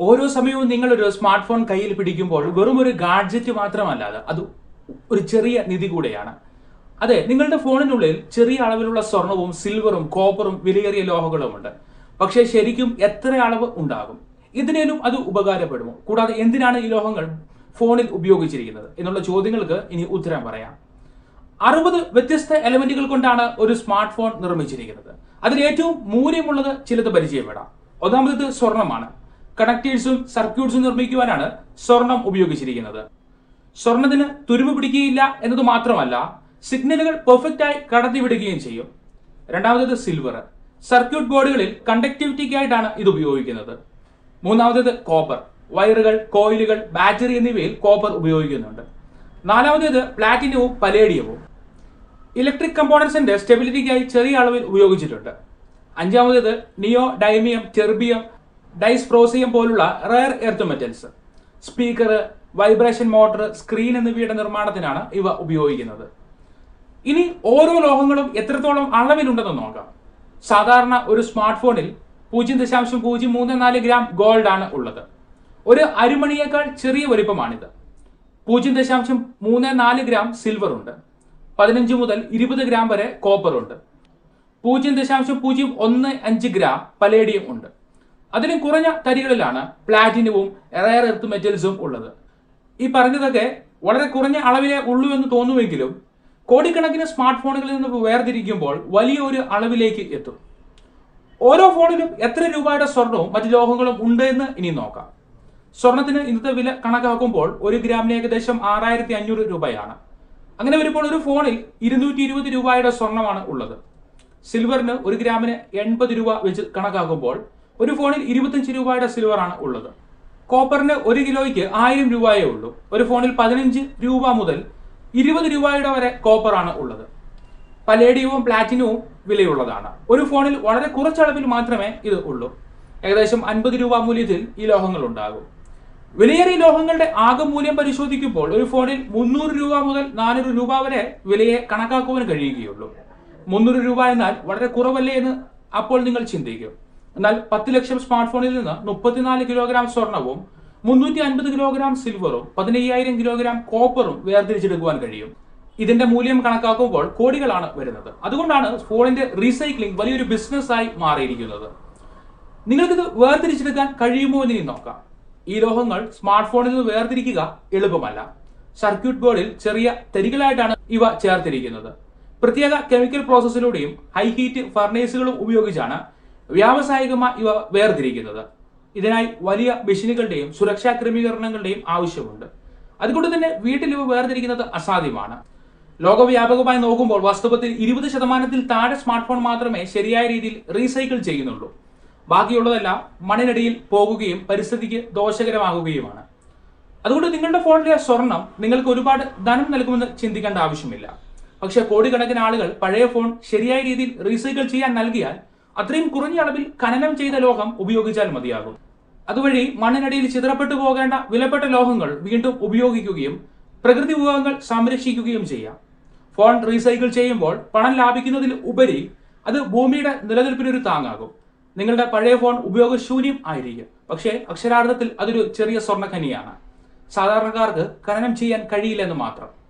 ഓരോ സമയവും നിങ്ങൾ ഒരു സ്മാർട്ട് ഫോൺ കയ്യിൽ പിടിക്കുമ്പോൾ വെറും ഒരു ഗാഡ്ജറ്റ് മാത്രമല്ലാതെ അത്. ഒരു ചെറിയ നിധി കൂടെയാണ്. അതെ നിങ്ങളുടെ ഫോണിനുള്ളിൽ ചെറിയ അളവിലുള്ള സ്വർണവും സിൽവറും കോപ്പറും വിലയേറിയ ലോഹങ്ങളുമുണ്ട്. പക്ഷേ ശരിക്കും എത്ര അളവ് ഉണ്ടാകും? ഇതിനേലും അത് ഉപകാരപ്പെടുമോ? കൂടാതെ എന്തിനാണ് ഈ ലോഹങ്ങൾ ഫോണിൽ ഉപയോഗിച്ചിരിക്കുന്നത്? എന്നുള്ള ചോദ്യങ്ങൾക്ക് ഇനി ഉത്തരം പറയാം. അറുപത് വ്യത്യസ്ത എലമെന്റുകൾ കൊണ്ടാണ് ഒരു സ്മാർട്ട് ഫോൺ നിർമ്മിച്ചിരിക്കുന്നത്. അതിൽ ഏറ്റവും മൂല്യമുള്ളത് ചിലത് പരിചയപ്പെടാം. ഒന്നാമത് സ്വർണമാണ്. കണക്ടേഴ്സും സർക്യൂട്ട്സും നിർമ്മിക്കുവാനാണ് സ്വർണം ഉപയോഗിച്ചിരിക്കുന്നത്. സ്വർണത്തിന് തുരുമ്പ് പിടിക്കുകയില്ല എന്നത് മാത്രമല്ല സിഗ്നലുകൾ പെർഫെക്റ്റ് ആയി കടത്തിവിടുകയും ചെയ്യും. രണ്ടാമത്തേത് സിൽവർ സർക്യൂട്ട് ബോർഡുകളിൽ കണ്ടക്ടിവിറ്റിക്കായിട്ടാണ് ഇത് ഉപയോഗിക്കുന്നത്. മൂന്നാമത്തേത് കോപ്പർ വയറുകൾ കോയിലുകൾ ബാറ്ററി എന്നിവയിൽ കോപ്പർ ഉപയോഗിക്കുന്നുണ്ട്. നാലാമത്തേത് പ്ലാറ്റിനവും പലേഡിയവും ഇലക്ട്രിക് കമ്പോണൻസിന്റെ സ്റ്റെബിലിറ്റിക്കായി ചെറിയ അളവിൽ ഉപയോഗിച്ചിട്ടുണ്ട്. അഞ്ചാമത്തേത് നിയോ ഡൈമിയം ടെർബിയം ഡൈസ്പ്രോസിയം പോലുള്ള rare earth metals speaker vibration motor screen എന്നിവയുടെ നിർമ്മാണത്തിനാണ് ഇവ ഉപയോഗിക്കുന്നത്. ഇനി ഓരോ ലോഹങ്ങളും എത്രത്തോളം അളവിലുണ്ടെന്ന് നോക്കാം. സാധാരണ ഒരു സ്മാർട്ട് ഫോണിൽ പൂജ്യം ദശാംശം പൂജ്യം മൂന്ന് നാല് ഗ്രാം ഗോൾഡ് ആണ് ഉള്ളത്. ഒരു അരിമണിയേക്കാൾ ചെറിയ വലിപ്പമാണിത്. പൂജ്യം ദശാംശം മൂന്ന് നാല് ഗ്രാം സിൽവർ ഉണ്ട്. പതിനഞ്ച് മുതൽ ഇരുപത് ഗ്രാം വരെ കോപ്പർ ഉണ്ട്. പൂജ്യം ദശാംശം പൂജ്യം ഒന്ന് അഞ്ച് ഗ്രാം പലേഡിയം ഉണ്ട്. അതിലും കുറഞ്ഞ തരികളിലാണ് പ്ലാറ്റിനവും റയർ എർത്ത് മെറ്റൽസും ഉള്ളത്. ഈ പറഞ്ഞതൊക്കെ വളരെ കുറഞ്ഞ അളവിലേ ഉള്ളൂ എന്ന് തോന്നുമെങ്കിലും കോടിക്കണക്കിന് സ്മാർട്ട് ഫോണുകളിൽ നിന്ന് വേർതിരിക്കുമ്പോൾ വലിയ ഒരു അളവിലേക്ക് എത്തും. ഓരോ ഫോണിലും എത്ര രൂപയുടെ സ്വർണവും മറ്റ് ലോഹങ്ങളും ഉണ്ട് എന്ന് ഇനി നോക്കാം. സ്വർണത്തിന് ഇന്നത്തെ വില കണക്കാക്കുമ്പോൾ ഒരു ഗ്രാമിന് ഏകദേശം ആറായിരത്തി അഞ്ഞൂറ് രൂപയാണ്. അങ്ങനെ വരുമ്പോൾ ഒരു ഫോണിൽ ഇരുന്നൂറ്റി ഇരുപത് രൂപയുടെ സ്വർണമാണ് ഉള്ളത്. സിൽവറിന് ഒരു ഗ്രാമിന് എൺപത് രൂപ വെച്ച് കണക്കാക്കുമ്പോൾ ഒരു ഫോണിൽ ഇരുപത്തഞ്ച് രൂപയുടെ ആണ് ഉള്ളത്. കോപ്പറിന് ഒരു കിലോയ്ക്ക് ആയിരം രൂപയേ ഉള്ളൂ. ഒരു ഫോണിൽ പതിനഞ്ച് രൂപ മുതൽ ഇരുപത് രൂപയുടെ വരെ കോപ്പർ ആണ് ഉള്ളത്. പലേഡിയവും പ്ലാറ്റിനവും വിലയുള്ളതാണ്. ഒരു ഫോണിൽ വളരെ കുറച്ചളവിൽ മാത്രമേ ഇത് ഉള്ളൂ. ഏകദേശം അൻപത് രൂപ മൂല്യത്തിൽ ഈ ലോഹങ്ങൾ ഉണ്ടാകും. വിലയേറിയ ലോഹങ്ങളുടെ ആകെ മൂല്യം പരിശോധിക്കുമ്പോൾ ഒരു ഫോണിൽ മുന്നൂറ് രൂപ മുതൽ നാനൂറ് രൂപ വരെ വിലയെ കണക്കാക്കുവാൻ കഴിയുകയുള്ളൂ. മുന്നൂറ് രൂപ എന്നാൽ വളരെ കുറവല്ലേ എന്ന് അപ്പോൾ നിങ്ങൾ ചിന്തിക്കും. എന്നാൽ പത്ത് ലക്ഷം സ്മാർട്ട് ഫോണിൽ നിന്ന് മുപ്പത്തിനാല് കിലോഗ്രാം സ്വർണവും മുന്നൂറ്റി അൻപത് കിലോഗ്രാം സിൽവറും പതിനയ്യായിരം കിലോഗ്രാം കോപ്പറും വേർതിരിച്ചെടുക്കുവാൻ കഴിയും. ഇതിന്റെ മൂല്യം കണക്കാക്കുമ്പോൾ കോടികളാണ് വരുന്നത്. അതുകൊണ്ടാണ് ഫോണിന്റെ റീസൈക്ലിംഗ് വലിയൊരു ബിസിനസ്സായി മാറിയിരിക്കുന്നത്. നിങ്ങൾക്കിത് വേർതിരിച്ചെടുക്കാൻ കഴിയുമോ എന്ന് നോക്കാം. ഈ ലോഹങ്ങൾ സ്മാർട്ട് ഫോണിൽ നിന്ന് വേർതിരിക്കുക എളുപ്പമല്ല. സർക്യൂട്ട് ബോർഡിൽ ചെറിയ തരികളായിട്ടാണ് ഇവ ചേർത്തിരിക്കുന്നത്. പ്രത്യേക കെമിക്കൽ പ്രോസസ്സിലൂടെയും ഹൈ ഹീറ്റ് ഫർണേസുകളും ഉപയോഗിച്ചാണ് വ്യാവസായികമായി ഇവ വേർതിരിക്കുന്നത്. ഇതിനായി വലിയ മെഷീനുകളുടെയും സുരക്ഷാ ക്രമീകരണങ്ങളുടെയും ആവശ്യമുണ്ട്. അതുകൊണ്ട് തന്നെ വീട്ടിൽ ഇവ വേർതിരിക്കുന്നത് അസാധ്യമാണ്. ലോകവ്യാപകമായി നോക്കുമ്പോൾ വാസ്തവത്തിൽ ഇരുപത് ശതമാനത്തിൽ താഴെ സ്മാർട്ട് ഫോൺ മാത്രമേ ശരിയായ രീതിയിൽ റീസൈക്കിൾ ചെയ്യുന്നുള്ളൂ. ബാക്കിയുള്ളതെല്ലാം മണ്ണിനടിയിൽ പോകുകയും പരിസ്ഥിതിക്ക് ദോഷകരമാകുകയുമാണ്. അതുകൊണ്ട് നിങ്ങളുടെ ഫോണിലെ സ്വർണം നിങ്ങൾക്ക് ഒരുപാട് ധനം നൽകുമെന്ന് ചിന്തിക്കേണ്ട ആവശ്യമില്ല. പക്ഷെ കോടിക്കണക്കിന് ആളുകൾ പഴയ ഫോൺ ശരിയായ രീതിയിൽ റീസൈക്കിൾ ചെയ്യാൻ നൽകിയാൽ അത്രയും കുറഞ്ഞ അളവിൽ ഖനനം ചെയ്ത ലോഹം ഉപയോഗിച്ചാൽ മതിയാകും. അതുവഴി മണ്ണിനടിയിൽ ചിതറപ്പെട്ടു പോകേണ്ട വിലപ്പെട്ട ലോഹങ്ങൾ വീണ്ടും ഉപയോഗിക്കുകയും പ്രകൃതി വിഭവങ്ങൾ സംരക്ഷിക്കുകയും ചെയ്യാം. ഫോൺ റീസൈക്കിൾ ചെയ്യുമ്പോൾ പണം ലാഭിക്കുന്നതിൽ ഉപരി അത് ഭൂമിയുടെ നിലനിൽപ്പിനൊരു താങ്ങാകും. നിങ്ങളുടെ പഴയ ഫോൺ ഉപയോഗശൂന്യം ആയിരിക്കും. പക്ഷേ അക്ഷരാർത്ഥത്തിൽ അതൊരു ചെറിയ സ്വർണഖനിയാണ്. സാധാരണക്കാർക്ക് ഖനനം ചെയ്യാൻ കഴിയില്ലെന്ന് മാത്രം.